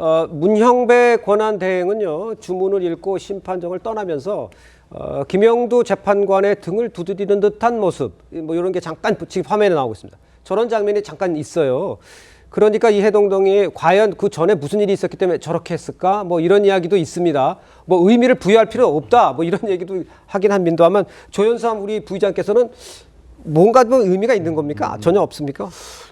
어, 문형배 권한 대행은요 주문을 읽고 심판정을 떠나면서 어, 김영두 재판관의 등을 두드리는 듯한 모습 뭐 이런 게 잠깐 지금 화면에 나오고 있습니다. 저런 장면이 잠깐 있어요. 그러니까 이 해동동이 과연 그 전에 무슨 일이 있었기 때문에 저렇게 했을까? 뭐 이런 이야기도 있습니다. 뭐 의미를 부여할 필요 없다. 뭐 이런 얘기도 하긴 합니다만 조현삼 우리 부의장께서는 뭔가 뭐 의미가 있는 겁니까? 전혀 없습니까?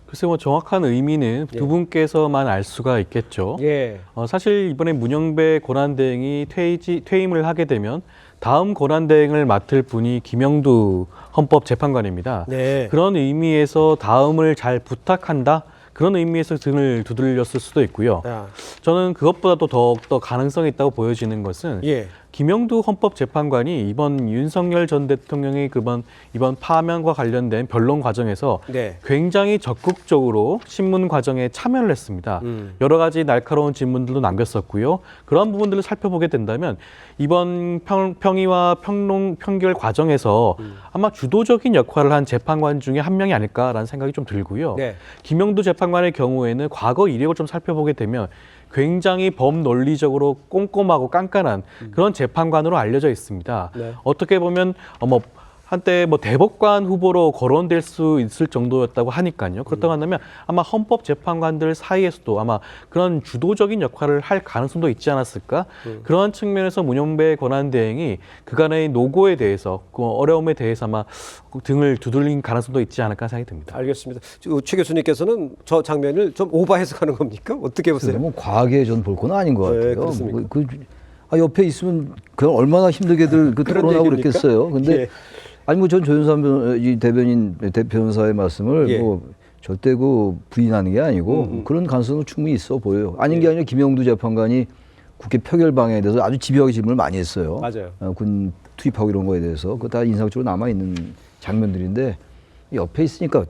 글쎄 뭐 정확한 의미는 두 분께서만 알 수가 있겠죠. 예. 어, 사실 이번에 문영배 권한대행이 퇴지, 퇴임을 하게 되면 다음 권한대행을 맡을 분이 김영두 헌법재판관입니다. 네. 그런 의미에서 다음을 잘 부탁한다. 그런 의미에서 등을 두들렸을 수도 있고요. 야. 저는 그것보다도 더욱더 가능성이 있다고 보여지는 것은 예. 김영두 헌법재판관이 이번 윤석열 전 대통령의 그번 이번 파면과 관련된 변론 과정에서 네. 굉장히 적극적으로 신문 과정에 참여를 했습니다. 음. 여러 가지 날카로운 질문들도 남겼었고요. 그런 부분들을 살펴보게 된다면 이번 평, 평의와 평론 평결 과정에서 음. 아마 주도적인 역할을 한 재판관 중에 한 명이 아닐까라는 생각이 좀 들고요. 네. 김영두 재판관의 경우에는 과거 이력을 좀 살펴보게 되면 굉장히 범논리적으로 꼼꼼하고 깐깐한 그런 재판관으로 알려져 있습니다. 네. 어떻게 보면 어, 뭐 한때 뭐 대법관 후보로 거론될 수 있을 정도였다고 하니까요. 그렇다고 한다면 아마 헌법 재판관들 사이에서도 아마 그런 주도적인 역할을 할 가능성도 있지 않았을까? 그러한 측면에서 문영배 권한 대행이 그간의 노고에 대해서 그 어려움에 대해서 아마 등을 두들린 가능성도 있지 않을까 생각이 듭니다. 알겠습니다. 저, 최 교수님께서는 저 장면을 좀 오버해석하는 겁니까? 어떻게 보세요? 너무 과하게 전볼건 아닌 것 네, 같아요. 그렇습니까? 뭐, 그, 아, 옆에 있으면 그 얼마나 힘들게들 그 그런 토론하고? 그랬겠어요. 근데 예. 아니 뭐 전 조윤삼 변- 이 대변인 대 변호사의 말씀을 예. 뭐 절대 그 부인하는 게 아니고 음, 음. 그런 가능성은 충분히 있어 보여요. 아닌 게 아니라 김영두 재판관이 국회 표결 방해에 대해서 아주 집요하게 질문을 많이 했어요. 맞아요. 어, 군 투입하고 이런 거에 대해서 그거 다 인상적으로 남아 있는 장면들인데 옆에 있으니까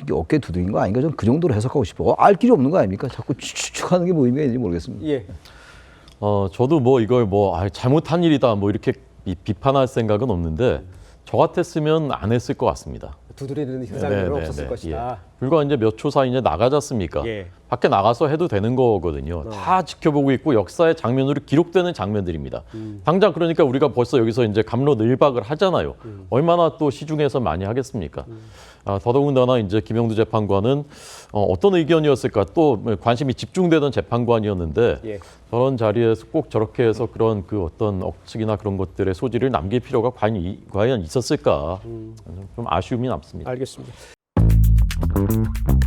이게 어깨 두드린 거 아닌가 좀 그 정도로 해석하고 싶어. 어, 알 길이 없는 거 아닙니까? 자꾸 추측하는 게 뭐 의미가 있는지 모르겠습니다. 예. 어, 저도 뭐 이걸 뭐 아, 잘못한 일이다 뭐 이렇게 비, 비판할 생각은 없는데 저 같았으면 안 했을 것 같습니다. 두드리는 네, 현상은 네, 없었을 네, 것이다. 예. 불과 이제 몇 초 사이 이제 나가졌습니까? 예. 밖에 나가서 해도 되는 거거든요. 다 지켜보고 있고 역사의 장면으로 기록되는 장면들입니다. 당장 그러니까 우리가 벌써 여기서 이제 감로늘박을 하잖아요. 얼마나 또 시중에서 많이 하겠습니까? 아, 더더군다나 이제 김영두 재판관은 어, 어떤 의견이었을까 또 관심이 집중되던 재판관이었는데 예. 저런 자리에서 꼭 저렇게 해서 그런 그 어떤 억측이나 그런 것들의 소지를 남길 필요가 과연, 이- 과연 있었을까 좀 아쉬움이 남습니다. 알겠습니다. Thank you.